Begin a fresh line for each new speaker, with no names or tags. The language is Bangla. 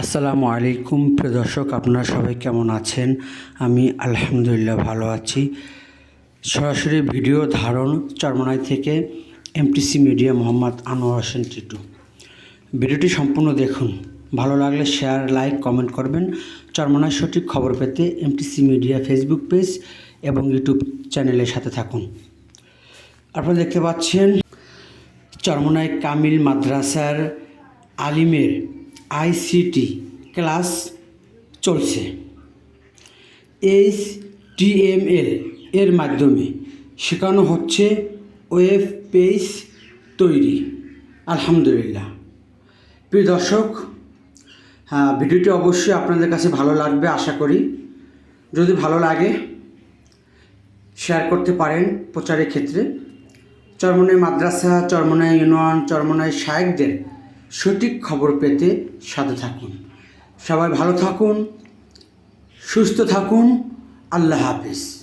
আসসালামু আলাইকুম, প্রিয় দর্শক, আপনারা সবাই কেমন আছেন? আমি আলহামদুলিল্লাহ ভালো আছি। সরাসরি ভিডিও ধারণ চরমনাই থেকে এমটিসি মিডিয়া মোহাম্মদ আনোয়ার হোসেন টিটু। ভিডিওটি সম্পূর্ণ দেখুন। ভালো লাগলে শেয়ার লাইক কমেন্ট করবেন। চরমনায় সঠিক খবর পেতে এমটিসি মিডিয়া ফেসবুক পেজ এবং ইউটিউব চ্যানেলের সাথে থাকুন। আপনারা দেখতে পাচ্ছেন, চরমনাই কামিল মাদ্রাসার আলিমের আইসিটি ক্লাস চলছে। এইচ টিএমএল এর মাধ্যমে শেখানো হচ্ছে ওয়েব পেজ তৈরি। আলহামদুলিল্লাহ। প্রিয় দর্শক হ্যাঁ ভিডিওটি অবশ্যই আপনাদের কাছে ভালো লাগবে আশা করি। যদি ভালো লাগে, শেয়ার করতে পারেন প্রচারের ক্ষেত্রে। চরমনাই মাদ্রাসা, চরমনাই ইউনিয়ন, চরমনাই শায়েকদের সঠিক খবর পেতে সাথে থাকুন। সবাই ভালো থাকুন সুস্থ থাকুন। আল্লাহ হাফিজ।